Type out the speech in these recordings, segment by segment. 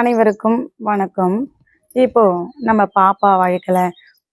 அனைவருக்கும் வணக்கம். இப்போ நம்ம பாப்பா வாழ்க்கையில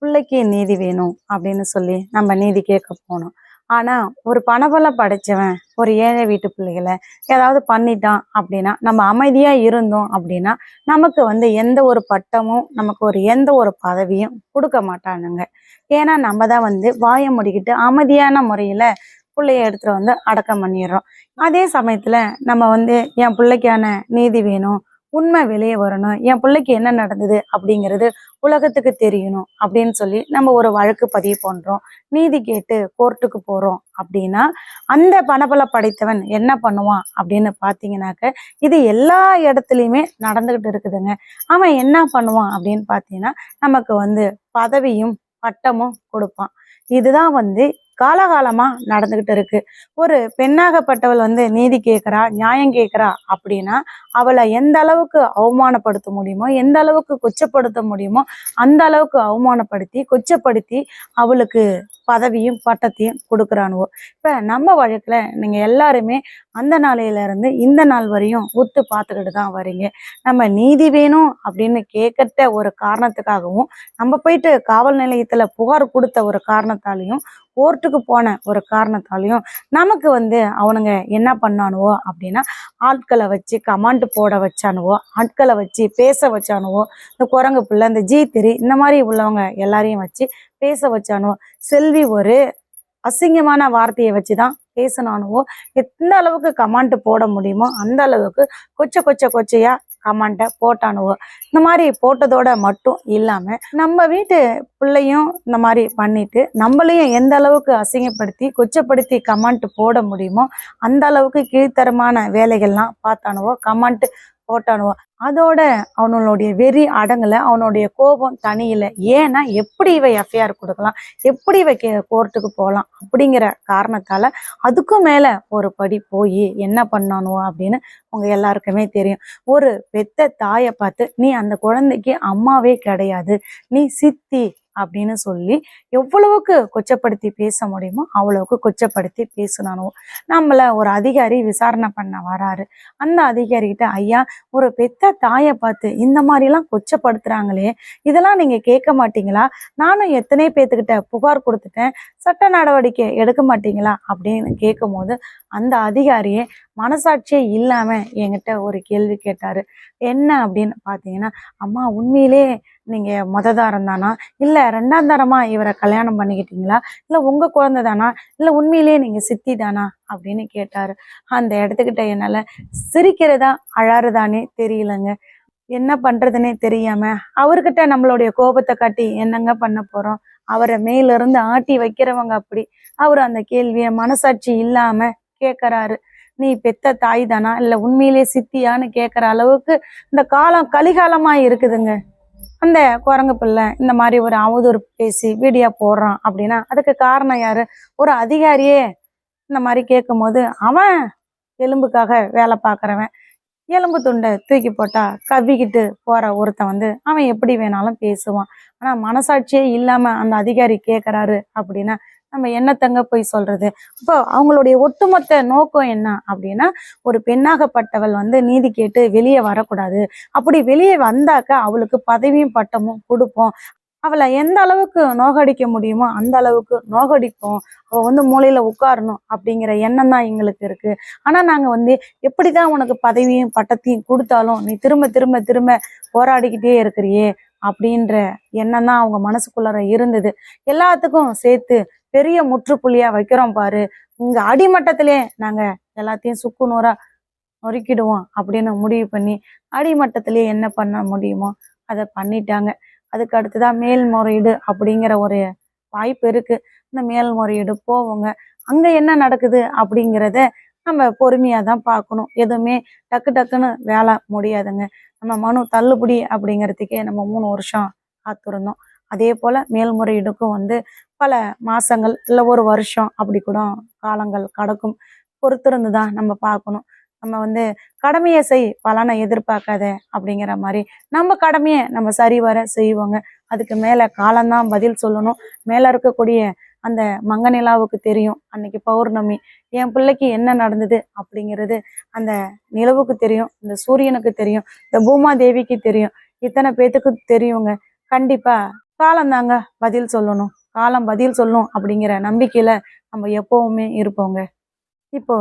பிள்ளைக்கு நீதி வேணும் அப்படின்னு சொல்லி நம்ம நீதி கேட்க போனோம். ஆனா ஒரு பணபலம் படைச்சவன் ஒரு ஏழை வீட்டு பிள்ளைகளை ஏதாவது பண்ணிட்டான் அப்படின்னா நம்ம அமைதியா இருந்தோம் அப்படின்னா நமக்கு வந்து எந்த ஒரு பட்டமும் நமக்கு ஒரு எந்த ஒரு பதவியும் கொடுக்க மாட்டானுங்க. ஏன்னா நம்ம தான் வந்து வாயை முடிக்கிட்டு அமைதியான முறையில பிள்ளைய எடுத்துட்டு வந்து அடக்கம் பண்ணிடுறோம். அதே சமயத்துல நம்ம வந்து என் பிள்ளைக்கான நீதி வேணும் உண்மை வெளியே வரணும். என் பிள்ளைக்கு என்ன நடந்தது அப்படிங்கிறது உலகத்துக்கு தெரியணும் அப்படின்னு சொல்லி நம்ம ஒரு வழக்கு பதிவு பண்ணுறோம் நீதி கேட்டு கோர்ட்டுக்கு போகிறோம் அப்படின்னா அந்த பணபல படைத்தவன் என்ன பண்ணுவான் அப்படின்னு பார்த்தீங்கன்னாக்க இது எல்லா இடத்துலையுமே நடந்துக்கிட்டு இருக்குதுங்க. அவன் என்ன பண்ணுவான் அப்படின்னு பார்த்தீங்கன்னா நமக்கு வந்து பதவியும் பட்டமும் கொடுப்பான். இதுதான் வந்து காலகாலமா நடந்துகிட்டு இருக்கு. ஒரு பெண்ணாகப்பட்டவள் வந்து நீதி கேட்குறா நியாயம் கேட்குறா அப்படின்னா அவளை எந்த அளவுக்கு அவமானப்படுத்த முடியுமோ எந்த அளவுக்கு கொச்சப்படுத்த முடியுமோ அந்த அளவுக்கு அவமானப்படுத்தி கொச்சப்படுத்தி அவளுக்கு பதவியும் பட்டத்தையும் கொடுக்குறானுவோ. இப்ப நம்ம வழக்குல நீங்க எல்லாருமே அந்த நாளையில இருந்து இந்த நாள் வரையும் ஒத்து பார்த்துக்கிட்டு தான் வரீங்க. நம்ம நீதி வேணும் அப்படின்னு கேட்கட்ட ஒரு காரணத்துக்காகவும் நம்ம போயிட்டு காவல் நிலையத்துல புகார் கொடுத்த ஒரு காரணத்தாலையும் கோர்ட்டுக்கு போன ஒரு காரணத்தாலையும் நமக்கு வந்து அவனுங்க என்ன பண்ணானுவோ அப்படின்னா ஆட்களை வச்சு கமாண்ட் போட வச்சானுவோ ஆட்களை வச்சு பேச வச்சானுவோ இந்த குரங்கு பிள்ளை இந்த ஜி திரி இந்த மாதிரி உள்ளவங்க எல்லாரையும் வச்சு பேச வச்சானுவோ செல்வி ஒரு அசிங்கமான வார்த்தையை வச்சு தான் பேசினானுவோ எந்த அளவுக்கு கமாண்ட் போட முடியுமோ அந்த அளவுக்கு கொச்ச கொச்ச கொச்சையா கமாண்ட்டை போட்டானுவோ. இந்த மாதிரி போட்டதோட மட்டும் இல்லாம நம்ம வீட்டு பிள்ளையும் இந்த மாதிரி பண்ணிட்டு நம்மளையும் எந்த அளவுக்கு அசிங்கப்படுத்தி கொச்சப்படுத்தி கமெண்ட் போட முடியுமோ அந்த அளவுக்கு கீழ்த்தரமான வேலைகள்லாம் பார்த்தானுவோ கமெண்ட் போட்டானுவோ. அதோட அவனுடைய வெறி அடங்கல அவனுடைய கோபம் தனியில. ஏன்னா எப்படி இவ எஃப்ஐஆர் கொடுக்கலாம்? எப்படி இவ கே கோர்ட்டுக்கு போகலாம் அப்படிங்கிற காரணத்தால அதுக்கும் மேல ஒரு படி போய் என்ன பண்ணானுவோ அப்படின்னு உங்க எல்லாருக்குமே தெரியும். ஒரு பெத்த தாயை பார்த்து நீ அந்த குழந்தைக்கு அம்மாவே கிடையாது. நீ சித்தி அப்படின்னு சொல்லி எவ்வளவுக்கு கொச்சப்படுத்தி பேச முடியுமோ அவ்வளவுக்கு கொச்சப்படுத்தி பேசினானோ நம்மளை ஒரு அதிகாரி விசாரணை பண்ண வராரு. அந்த அதிகாரிகிட்ட ஐயா ஒரு பெத்த தாயை பார்த்து இந்த மாதிரிலாம் கொச்சப்படுத்துறாங்களே. இதெல்லாம் நீங்க கேட்க மாட்டீங்களா? நானும் எத்தனை பேத்துக்கிட்ட புகார் கொடுத்துட்டேன். சட்ட நடவடிக்கை எடுக்க மாட்டீங்களா? அப்படின்னு கேட்கும்போது அந்த அதிகாரியே மனசாட்சியே இல்லாம என்கிட்ட ஒரு கேள்வி கேட்டாரு. என்ன? அப்படின்னு பாத்தீங்கன்னா அம்மா உண்மையிலே நீங்கள் மொத தாரம் தானா இல்லை ரெண்டாம் தரமா இவரை கல்யாணம் பண்ணிக்கிட்டீங்களா? இல்லை உங்கள் குழந்தை தானா இல்லை உண்மையிலேயே நீங்கள் சித்தி தானா அப்படின்னு கேட்டார். அந்த இடத்துக்கிட்ட என்னால் சிரிக்கிறதா அழாறுதானே தெரியலங்க. என்ன பண்ணுறதுனே தெரியாமல் அவர்கிட்ட நம்மளுடைய கோபத்தை காட்டி என்னங்க பண்ண போகிறோம் அவரை மேலிருந்து ஆட்டி வைக்கிறவங்க அப்படி. அவர் அந்த கேள்வியை மனசாட்சி இல்லாமல் கேட்குறாரு நீ பெத்த தாய் தானா இல்லை உண்மையிலேயே சித்தியான்னு கேட்குற அளவுக்கு இந்த காலம் கலிகாலமாக இருக்குதுங்க. அந்த குரங்கு பிள்ளை இந்த மாதிரி ஒரு அவதூறு பேசி வீடியோ போடுறான் அப்படின்னா அதுக்கு காரணம் யாரு? ஒரு அதிகாரியே இந்த மாதிரி கேட்கும் போது அவன் எலும்புக்காக வேலை பார்க்குறவன். எலும்பு துண்டை தூக்கி போட்டா கவ்விக்கிட்டு போற ஒருத்தன் வந்து அவன் எப்படி வேணாலும் பேசுவான். ஆனா மனசாட்சியே இல்லாம அந்த அதிகாரி கேட்கறாரு அப்படின்னா நம்ம என்னத்தங்க போய் சொல்றது? அப்போ அவங்களுடைய ஒட்டுமொத்த நோக்கம் என்ன அப்படின்னா ஒரு பெண்ணாகப்பட்டவள் வந்து நீதி கேட்டு வெளியே வரக்கூடாது. அப்படி வெளியே வந்தாக்க அவளுக்கு பதவியும் பட்டமும் கொடுப்போம். அவளை எந்த அளவுக்கு நோகடிக்க முடியுமோ அந்த அளவுக்கு நோகடிப்போம். அவ வந்து மூலையில உட்காரணும் அப்படிங்கிற எண்ணம் தான் எங்களுக்கு இருக்கு. ஆனா நாங்க வந்து எப்படிதான் உனக்கு பதவியும் பட்டத்தையும் கொடுத்தாலும் நீ திரும்ப திரும்ப திரும்ப போராடிக்கிட்டே இருக்கிறியே அப்படின்ற எண்ணம் தான் அவங்க மனசுக்குள்ளார இருந்தது. எல்லாத்துக்கும் சேர்த்து பெரிய முற்றுப்புள்ளியா வைக்கிறோம் பாரு. இங்க அடிமட்டத்திலே நாங்க எல்லாத்தையும் சுக்கு நூறா நொறுக்கிடுவோம் அப்படின்னு முடிவு பண்ணி அடிமட்டத்திலே என்ன பண்ண முடியுமோ அதை பண்ணிட்டாங்க. அதுக்கு அடுத்துதான் மேல்முறையீடு அப்படிங்கிற ஒரு வாய்ப்பு இருக்கு. இந்த மேல்முறையீடு போவோங்க. அங்க என்ன நடக்குது அப்படிங்கிறத நம்ம பொறுமையா தான் பார்க்கணும். எதுவுமே டக்கு டக்குன்னு வேலை முடியாதுங்க. நம்ம மனு தள்ளுபடி அப்படிங்கிறதுக்கே நம்ம மூணு வருஷம் காத்திருந்தோம். அதே போல மேல்முறையீடுக்கும் வந்து பல மாதங்கள் இல்லை ஒரு வருஷம் அப்படி கூட காலங்கள் கடக்கும். பொறுத்திருந்து தான் நம்ம பார்க்கணும் நம்ம வந்து கடமையை செய் பலனை எதிர்பார்க்காத அப்படிங்கிற மாதிரி நம்ம கடமையை நம்ம சரிவர செய்வோங்க. அதுக்கு மேலே காலம்தான் பதில் சொல்லணும். மேலே இருக்கக்கூடிய அந்த மங்க நிலாவுக்கு தெரியும். அன்னைக்கு பௌர்ணமி என் பிள்ளைக்கு என்ன நடந்தது அப்படிங்கிறது அந்த நிலவுக்கு தெரியும் இந்த சூரியனுக்கு தெரியும் இந்த பூமா தேவிக்கு தெரியும். இத்தனை பேத்துக்கு தெரியுங்க. கண்டிப்பாக காலந்தாங்க பதில் சொல்லணும். காலம் பதில் சொல்லும் அப்படிங்கிற நம்பிக்கையில நம்ம எப்பவுமே இருப்போங்க. இப்போ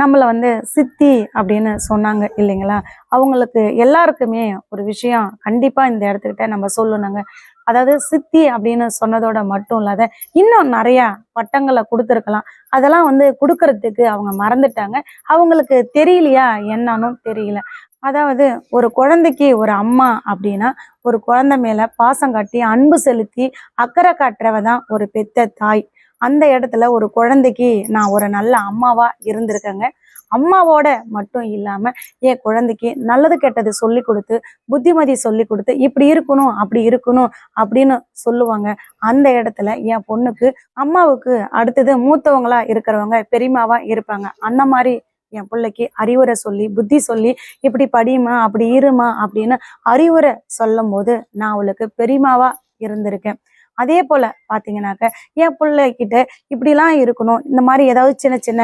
நம்மள வந்து சித்தி அப்படின்னு சொன்னாங்க இல்லைங்களா? அவங்களுக்கு எல்லாருக்குமே ஒரு விஷயம் கண்டிப்பாக இந்த இடத்துக்கிட்ட நம்ம சொல்லணுங்க. அதாவது சித்தி அப்படின்னு சொன்னதோட மட்டும் இல்லாத இன்னும் நிறையா பட்டங்களை கொடுத்துருக்கலாம். அதெல்லாம் வந்து கொடுக்கறதுக்கு அவங்க மறந்துட்டாங்க. அவங்களுக்கு தெரியலையா என்னன்னு தெரியல. அதாவது ஒரு குழந்தைக்கு ஒரு அம்மா அப்படின்னா ஒரு குழந்தை மேலே பாசம் காட்டி அன்பு செலுத்தி அக்கறை காட்டுறவ தான் ஒரு பெத்த தாய். அந்த இடத்துல ஒரு குழந்தைக்கு நான் ஒரு நல்ல அம்மாவா இருந்திருக்கேங்க. அம்மாவோட மட்டும் இல்லாம என் குழந்தைக்கு நல்லது கெட்டது சொல்லி கொடுத்து புத்திமதி சொல்லி கொடுத்து இப்படி இருக்கணும் அப்படி இருக்கணும் அப்படின்னு சொல்லுவாங்க. அந்த இடத்துல என் பொண்ணுக்கு அம்மாவுக்கு அடுத்தது மூத்தவங்களா இருக்கிறவங்க பெரியமாவா இருப்பாங்க. அந்த மாதிரி என் பிள்ளைக்கு அறிவுரை சொல்லி புத்தி சொல்லி இப்படி படியுமா அப்படி இருமா அப்படின்னு அறிவுரை சொல்லும் போது நான் அவளுக்கு பெரியமாவா இருந்திருக்கேன். அதே போல பாத்தீங்கன்னாக்க என் பிள்ளைகிட்ட இப்படிலாம் இருக்கணும் இந்த மாதிரி ஏதாவது சின்ன சின்ன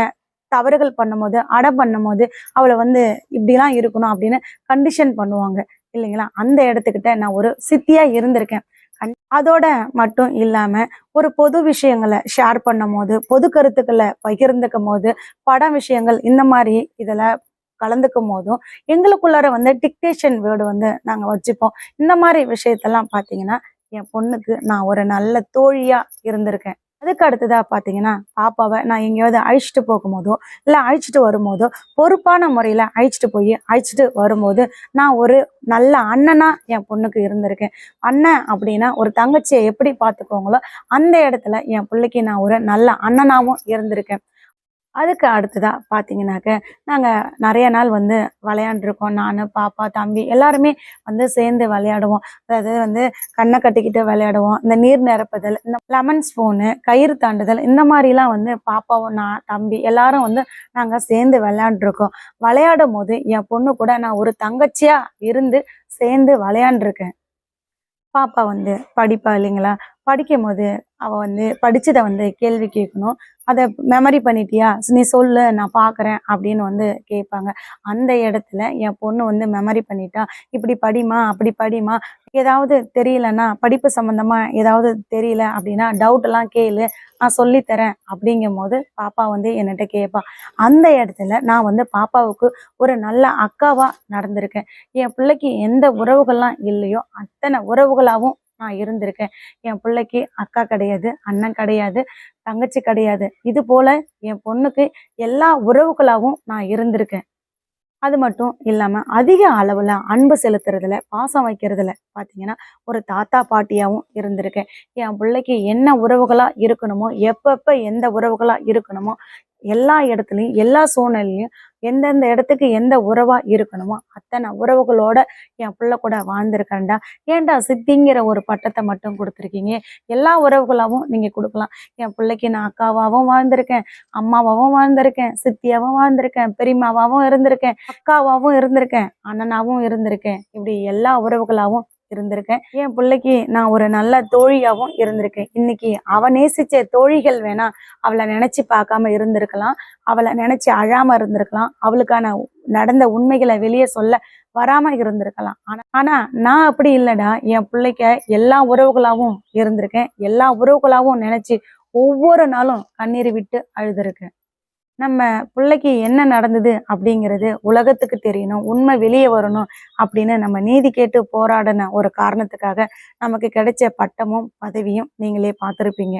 தவறுகள் பண்ணும்போது அடை பண்ணும்போது அவளை வந்து இப்படிலாம் இருக்கணும் அப்படின்னு கண்டிஷன் பண்ணுவாங்க. இல்லைங்களா? அந்த இடத்துக்கிட்ட நான் ஒரு சித்தியா இருந்திருக்கேன். அதோட மட்டும் இல்லாம ஒரு பொது விஷயங்களை ஷேர் பண்ணும் போது பொது கருத்துக்களை பகிர்ந்துக்கும் போது படம் விஷயங்கள் இந்த மாதிரி இதுல கலந்துக்கும் போதும் எங்களுக்குள்ளார வந்து டிக்டேஷன் வேர்டு வந்து நாங்க வச்சுப்போம். இந்த மாதிரி விஷயத்தெல்லாம் பாத்தீங்கன்னா என் பொண்ணுக்கு நான் ஒரு நல்ல தோழியா இருந்திருக்கேன். அதுக்கு அடுத்ததா பார்த்தீங்கன்னா பாப்பாவை நான் எங்கேயாவது அழைச்சிட்டு போகும்போதோ இல்லை அழிச்சிட்டு வரும்போதோ பொறுப்பான முறையில் அழைச்சிட்டு போய் அழைச்சிட்டு வரும்போது நான் ஒரு நல்ல அண்ணனாக என் பொண்ணுக்கு இருந்திருக்கேன். அண்ணன் அப்படின்னா ஒரு தங்கச்சியை எப்படி பார்த்துக்கோங்களோ அந்த இடத்துல என் பிள்ளைக்கு நான் ஒரு நல்ல அண்ணனாகவும் இருந்திருக்கேன். அதுக்கு அடுத்ததாக பார்த்தீங்கன்னாக்க நாங்கள் நிறைய நாள் வந்து விளையாண்டுருக்கோம். நான் பாப்பா தம்பி எல்லாருமே வந்து சேர்ந்து விளையாடுவோம். அதாவது வந்து கண்ணை கட்டிக்கிட்டு விளையாடுவோம். இந்த நீர் நிரப்புதல் இந்த லெமன் ஸ்பூனு கயிறு தாண்டுதல் இந்த மாதிரிலாம் வந்து பாப்பாவும் நான் தம்பி எல்லாரும் வந்து நாங்கள் சேர்ந்து விளையாண்டுருக்கோம். விளையாடும் போது என் பொண்ணு கூட நான் ஒரு தங்கச்சியாக இருந்து சேர்ந்து விளையாண்டுருக்கேன். பாப்பா வந்து படிப்பா இல்லைங்களா? படிக்கும் போது அவ வந்து படித்ததை வந்து கேள்வி கேட்கணும். அதை மெமரி பண்ணிட்டியா? நீ சொல்லு நான் பார்க்குறேன் அப்படின்னு வந்து கேட்பாங்க. அந்த இடத்துல என் பொண்ணு வந்து மெமரி பண்ணிட்டா இப்படி படிமா அப்படி படிமா ஏதாவது தெரியலன்னா படிப்பு சம்மந்தமாக ஏதாவது தெரியல அப்படின்னா டவுட்டெல்லாம் கேளு நான் சொல்லித்தரேன் அப்படிங்கும் போது பாப்பா வந்து என்கிட்ட கேட்பா அந்த இடத்துல நான் வந்து பாப்பாவுக்கு ஒரு நல்ல அக்காவாக நடந்திருக்கேன். என் பிள்ளைக்கு எந்த உறவுகள்லாம் இல்லையோ அத்தனை உறவுகளாகவும் நான் இருந்திருக்கேன். என் பிள்ளைக்கு அக்கா கிடையாது அண்ணன் கிடையாது தங்கச்சி கிடையாது. இது போல என் பொண்ணுக்கு எல்லா உறவுகளாகவும் நான் இருந்திருக்கேன். அது மட்டும் இல்லாமல் அதிக அளவில் அன்பு செலுத்துறதுல பாசம் வைக்கிறதுல பார்த்தீங்கன்னா ஒரு தாத்தா பாட்டியாகவும் இருந்திருக்கேன். என் பிள்ளைக்கு என்ன உறவுகளாக இருக்கணுமோ எப்பப்போ எந்த உறவுகளாக இருக்கணுமோ எல்லா இடத்துலையும் எல்லா சூழ்நிலையும் எந்தெந்த இடத்துக்கு எந்த உறவா இருக்கணுமோ அத்தனை உறவுகளோட என் பிள்ளை கூட வாழ்ந்திருக்கேன்டா ஏன்டா சித்திங்கிற ஒரு பட்டத்தை மட்டும் கொடுத்துருக்கீங்க? எல்லா உறவுகளாகவும் நீங்க கொடுக்கலாம். என் பிள்ளைக்கு நான் அக்காவாகவும் வாழ்ந்திருக்கேன் அம்மாவாகவும் வாழ்ந்திருக்கேன் சித்தியாவும் வாழ்ந்திருக்கேன் பெரியம்மாவாவும் இருந்திருக்கேன் அக்காவாகவும் இருந்திருக்கேன் அண்ணனாவும் இருந்திருக்கேன். இப்படி எல்லா உறவுகளாகவும் இருந்திருக்கேன். என் பிள்ளைக்கு நான் ஒரு நல்ல தோழியாவும் இருந்திருக்கேன். இன்னைக்கு அவ நேசிச்ச தோழிகள் வேணா அவளை நினைச்சு பார்க்காம இருந்திருக்கலாம். அவளை நினைச்சு அழாம இருந்திருக்கலாம். அவளுக்கான நடந்த உண்மைகளை வெளியே சொல்ல வராம இருந்திருக்கலாம். ஆனா ஆனா நான் அப்படி இல்லடா. என் பிள்ளைக்க எல்லா உறவுகளாவும் இருந்திருக்கேன். எல்லா உறவுகளாவும் நினைச்சு ஒவ்வொரு நாளும் கண்ணீர் விட்டு அழுதுருக்கேன். நம்ம பிள்ளைக்கு என்ன நடந்தது அப்படிங்கிறது உலகத்துக்கு தெரியணும் உண்மை வெளியே வரணும் அப்படின்னு நம்ம நீதி கேட்டு போராடின ஒரு காரணத்துக்காக நமக்கு கிடைச்ச பட்டமும் பதவியும் நீங்களே பார்த்துருப்பீங்க.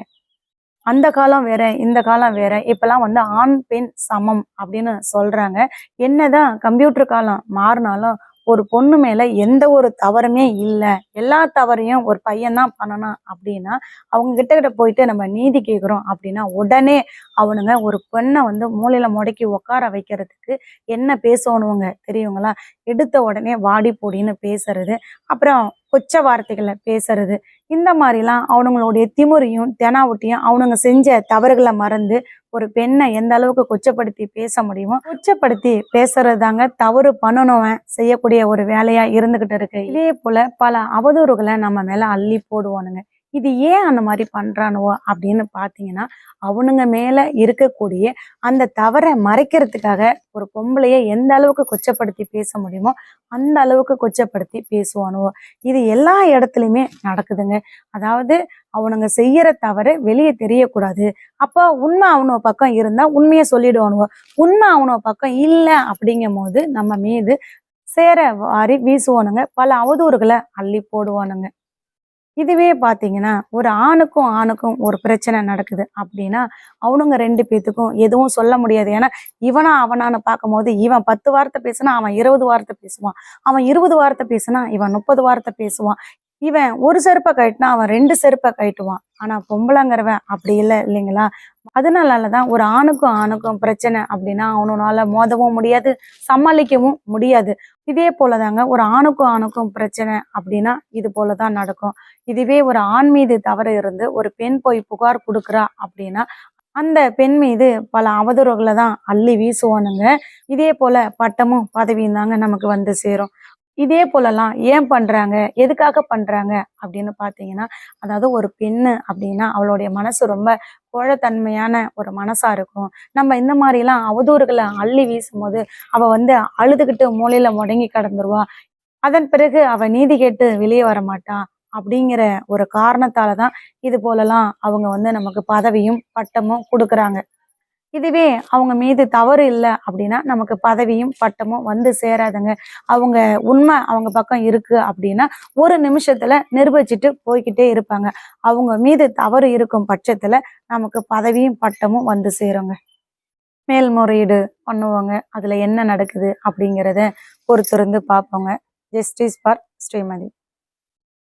அந்த காலம் வேற இந்த காலம் வேற. இப்பெல்லாம் வந்து ஆண் பெண் சமம் அப்படின்னு சொல்றாங்க. என்னதான் கம்ப்யூட்டர் காலம் மாறினாலும் ஒரு பொண்ணு மேல எந்த ஒரு தவறுமே இல்லை. எல்லா தவறையும் ஒரு பையன் தான் பண்ணணும் அப்படின்னா அவங்க கிட்ட கிட்ட போயிட்டு நம்ம நீதி கேட்குறோம் அப்படின்னா உடனே அவனுங்க ஒரு பெண்ணை வந்து மூலையில முடக்கி உட்கார வைக்கிறதுக்கு என்ன பேசணுங்க தெரியுங்களா? எடுத்த உடனே வாடி போடின்னு பேசுறது. அப்புறம் கொச்ச வார்த்தைகளை பேசுறது. இந்த மாதிரிலாம் அவனுங்களுடைய திமுறையும் தெனாவட்டியும் அவனுங்க செஞ்ச தவறுகளை மறந்து ஒரு பெண்ணை எந்த அளவுக்கு கொச்சப்படுத்தி பேச முடியுமோ கொச்சப்படுத்தி பேசுறது தாங்க தவறு பண்ணணுவன் செய்யக்கூடிய ஒரு வேலையா இருந்துகிட்டு இருக்கு. இதே போல பல அவதூறுகளை நம்ம மேல அள்ளி போடுவானுங்க. இது ஏன் அந்த மாதிரி பண்றானுவோ அப்படின்னு பார்த்தீங்கன்னா அவனுங்க மேல இருக்கக்கூடிய அந்த தவறை மறைக்கிறதுக்காக ஒரு பொம்பளைய எந்த அளவுக்கு கொச்சப்படுத்தி பேச முடியுமோ அந்த அளவுக்கு கொச்சப்படுத்தி பேசுவானுவோ. இது எல்லா இடத்துலையுமே நடக்குதுங்க. அதாவது அவனுங்க செய்யற தவறு வெளியே தெரியக்கூடாது. அப்போ உண்மை அவனோ பக்கம் இருந்தா உண்மையை சொல்லிடுவானுவோ. உண்மை அவனோ பக்கம் இல்லை அப்படிங்கும் போது நம்ம மீது சேர வாரி வீசுவானுங்க. பல அவதூறுகளை அள்ளி போடுவானுங்க. இதுவே பார்த்தீங்கன்னா ஒரு ஆணுக்கும் ஆணுக்கும் ஒரு பிரச்சனை நடக்குது அப்படின்னா அவனுங்க ரெண்டு பேத்துக்கும் எதுவும் சொல்ல முடியாது. ஏன்னா இவனா அவனான்னு பார்க்கும்போது இவன் பத்து வார்த்தை பேசுனா அவன் இருபது வார்த்தை பேசுவான். அவன் இருபது வார்த்தை பேசுனா இவன் முப்பது வார்த்தை பேசுவான். இவன் ஒரு செருப்பை கட்டினா அவன் ரெண்டு செருப்பை கட்டுவான் ஆனா பொம்பளைங்கிறவன் அப்படி இல்லை இல்லைங்களா? அதனாலதான் ஒரு ஆணுக்கும் ஆணுக்கும் பிரச்சனை அப்படின்னா அவனால மோதவும் முடியாது சமாளிக்கவும் முடியாது. இதே போலதாங்க ஒரு ஆணுக்கும் ஆணுக்கும் பிரச்சனை அப்படின்னா இது போலதான் நடக்கும். இதுவே ஒரு ஆண் மீது தவறு இருந்து ஒரு பெண் போய் புகார் கொடுக்குறா அப்படின்னா அந்த பெண் மீது பல அவதூறுகளை தான் அள்ளி வீசுவானுங்க. இதே போல பட்டமும் பதவியும் தாங்க நமக்கு வந்து சேரும். இதே போலலாம் ஏன் பண்றாங்க? எதுக்காக பண்றாங்க? அப்படின்னு பார்த்தீங்கன்னா அதாவது ஒரு பெண்ணு அப்படின்னா அவளுடைய மனசு ரொம்ப கோழத்தன்மையான ஒரு மனசா இருக்கும். நம்ம இந்த மாதிரிலாம் அவதூறுகளை அள்ளி வீசும்போது அவ வந்து அழுதுகிட்டு மூலையில முடங்கி கடந்துருவா. அதன் பிறகு அவ நீதி கேட்டு வெளியே வர மாட்டான் அப்படிங்கிற ஒரு காரணத்தால தான் இது போலலாம் அவங்க வந்து நமக்கு பதவியும் பட்டமும் கொடுக்குறாங்க. இதுவே அவங்க மீது தவறு இல்லை அப்படின்னா நமக்கு பதவியும் பட்டமும் வந்து சேராதுங்க. அவங்க உண்மை அவங்க பக்கம் இருக்கு அப்படின்னா ஒரு நிமிஷத்துல நிரூபிச்சுட்டு போய்கிட்டே இருப்பாங்க. அவங்க மீது தவறு இருக்கும் பட்சத்துல நமக்கு பதவியும் பட்டமும் வந்து சேருங்க. மேல்முறையீடு பண்ணுவாங்க. அதுல என்ன நடக்குது அப்படிங்கிறத பொறுத்திருந்து பார்ப்போங்க. Justice for Srimathi